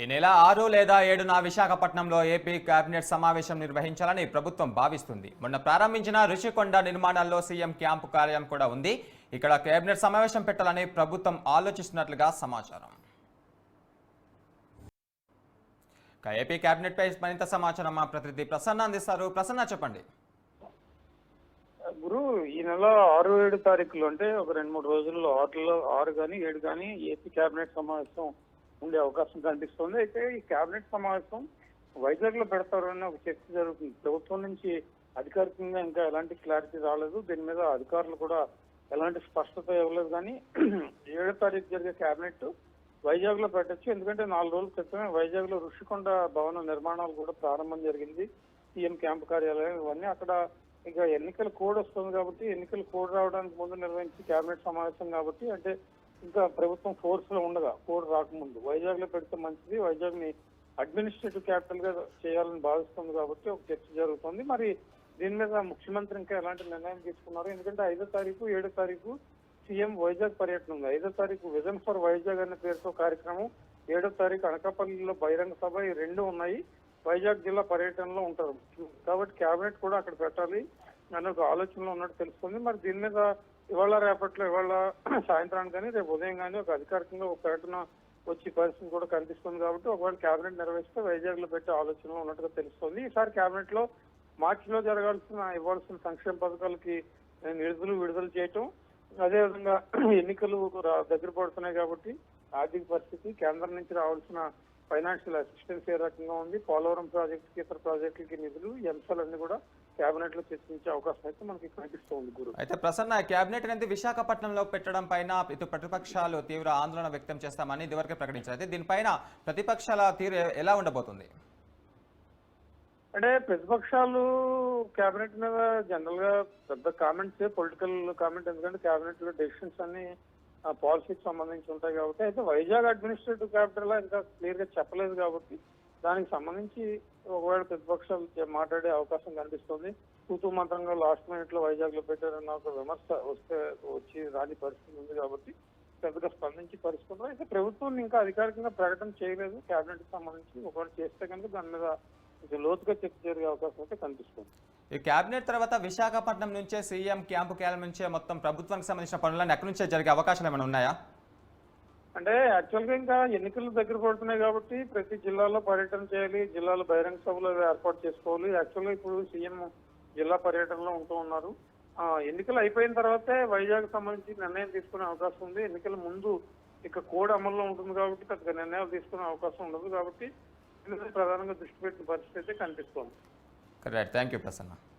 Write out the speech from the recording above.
ఈ నెల ఆరు లేదా ఏడున విశాఖపట్నంలో ఏపీ కేబినెట్ సమావేశం నిర్వహించాలని ప్రభుత్వం భావిస్తుంది. మొన్న ప్రారంభించిన రుషికొండ నిర్మాణాల్లో సీఎం క్యాంపు కార్యం కూడా ఉంది. ఇక్కడ కేబినెట్ సమావేశం పెట్టాలని ప్రభుత్వం ఆలోచిస్తున్నట్లుగా సమాచారం. ఏపీ కేబినెట్ పై మరింత సమాచారం మా ప్రతినిధి ప్రసన్న అందిస్తారు. ప్రసన్న చెప్పండి. గురు ఈ నెల ఆరు ఏడు తారీఖులు అంటే ఒక రెండు మూడు రోజుల్లో ఆరులో ఆరు కానీ ఏడు కానీ ఏపీ కేబినెట్ సమావేశం ఉండే అవకాశం కనిపిస్తుంది. అయితే ఈ కేబినెట్ సమావేశం వైజాగ్లో పెడతారని ఒక చర్చ జరుగుతుంది. ప్రభుత్వం నుంచి అధికారికంగా ఇంకా ఎలాంటి క్లారిటీ రాలేదు. దీని మీద అధికారులు కూడా ఎలాంటి స్పష్టత ఇవ్వలేదు. కానీ ఏడో తారీఖు జరిగే కేబినెట్ వైజాగ్లో పెట్టచ్చు. ఎందుకంటే నాలుగు రోజుల క్రితమే వైజాగ్లో ఋషికొండ భవన నిర్మాణాలు కూడా ప్రారంభం జరిగింది. సీఎం క్యాంప్ కార్యాలయం ఇవన్నీ. అక్కడ ఇక ఎన్నికల కోడ్ వస్తుంది కాబట్టి ఎన్నికల కోడ్ రావడానికి ముందు నిర్వహించి కేబినెట్ సమావేశం కాబట్టి అంటే ఇంకా ప్రభుత్వం ఫోర్స్లో ఉండగా కోడ్ రాకముందు. వైజాగ్లో పెడితే మంచిది వైజాగ్ని అడ్మినిస్ట్రేటివ్ క్యాపిటల్గా చేయాలని భావిస్తుంది కాబట్టి ఒక చర్చ జరుగుతుంది. మరి దీని మీద ముఖ్యమంత్రి ఇంకా ఎలాంటి నిర్ణయం తీసుకున్నారు? ఎందుకంటే ఐదో తారీఖు ఏడో తారీఖు సీఎం వైజాగ్ పర్యటన ఉంది. ఐదో తారీఖు విజన్ ఫర్ వైజాగ్ అనే పేరుతో కార్యక్రమం ఏడో తారీఖు అనకాపల్లిలో బహిరంగ సభ ఈ రెండు ఉన్నాయి. వైజాగ్ జిల్లా పర్యటనలో ఉంటారు. కాబట్టి కేబినెట్ కూడా అక్కడ పెట్టాలి అనే ఒక ఆలోచనలో ఉన్నట్టు తెలుస్తుంది. మరి దీని మీద ఇవాళ రేపట్లో ఇవాళ సాయంత్రానికి కానీ రేపు ఉదయం కానీ ఒక అధికారికంగా ఒక ప్రకటన వచ్చే పరిస్థితి కూడా కనిపిస్తుంది కాబట్టి ఒకవేళ కేబినెట్ నిర్వహిస్తే వైజాగ్లో పెట్టే ఆలోచనలో ఉన్నట్టుగా తెలుస్తుంది. ఈసారి కేబినెట్లో మార్చిలో జరగాల్సిన ఇవ్వాల్సిన సంక్షేమ పథకాలకి నిధులు విడుదల చేయటం అదేవిధంగా ఎన్నికలు దగ్గర పడుతున్నాయి కాబట్టి ఆర్థిక పరిస్థితి కేంద్రం నుంచి రావాల్సిన ఫైనాన్షియల్ అసిస్టెన్స్ ఏ రకంగా ఉంది పోలవరం ప్రాజెక్టుకి ఇతర ప్రాజెక్టులకి నిధులు ఈ అంశాలన్నీ కూడా కేబినెట్లో చర్చించే అవకాశం అయితే మనకి కనిపిస్తోంది గురు. అయితే ప్రసన్న కేబినెట్ అనేది విశాఖపట్నంలో పెట్టడం పైన ఇటు ప్రతిపక్షాలు తీవ్ర ఆందోళన వ్యక్తం చేస్తామని ఇదివరకే ప్రకటించారు. అయితే దీనిపైన ప్రతిపక్షాల తీరు ఎలా ఉండబోతుంది? అంటే ప్రతిపక్షాలు కేబినెట్ మీద జనరల్గా పెద్ద కామెంట్స్ పొలిటికల్ కామెంట్ ఎందుకంటే కేబినెట్లో డెసిషన్స్ అన్ని పాలసీకి సంబంధించి ఉంటాయి కాబట్టి అయితే వైజాగ్ అడ్మినిస్ట్రేటివ్ క్యాపిటల్ ఇంకా క్లియర్గా చెప్పలేదు కాబట్టి దానికి సంబంధించి ఒకవేళ ప్రతిపక్షాలు మాట్లాడే అవకాశం కనిపిస్తుంది. తూతూ మంత్రంగా లాస్ట్ మినిట్లో వైజాగ్లో పెట్టారన్న ఒక విమర్శ వస్తే వచ్చి రాని పరిస్థితి ఉంది కాబట్టి పెద్దగా స్పందించి పరిస్థితుల్లో అయితే ప్రభుత్వం ఇంకా అధికారికంగా ప్రకటన చేయలేదు. కేబినెట్ సంబంధించి ఒకవేళ చేస్తే కనుక దాని మీద లోతుగా చర్చ జరిగే అవకాశం అయితే కనిపిస్తుంది. ఈ కేబినెట్ తర్వాత విశాఖపట్నం నుంచే సీఎం క్యాంపు కేంద్రం నుంచే మొత్తం ప్రభుత్వానికి సంబంధించిన పనులన్నీ అక్కడి నుంచే జరిగే అవకాశాలు ఏమైనా ఉన్నాయా? అంటే యాక్చువల్గా ఇంకా ఎన్నికలు దగ్గర పడుతున్నాయి కాబట్టి ప్రతి జిల్లాలో పర్యటన చేయాలి జిల్లాలో బహిరంగ సభలు ఏర్పాటు చేసుకోవాలి. యాక్చువల్గా ఇప్పుడు సీఎం జిల్లా పర్యటనలో ఉంటూ ఉన్నారు. ఎన్నికలు అయిపోయిన తర్వాతే వైజాగ్ సంబంధించి నిర్ణయం తీసుకునే అవకాశం ఉంది. ఎన్నికల ముందు ఇక కోడ్ అమల్లో ఉంటుంది కాబట్టి పెద్దగా నిర్ణయాలు తీసుకునే అవకాశం ఉండదు కాబట్టి ప్రధానంగా దృష్టి పెట్టిన పరిస్థితి అయితే కనిపిస్తోంది. Correct. Thank you, Prasanna.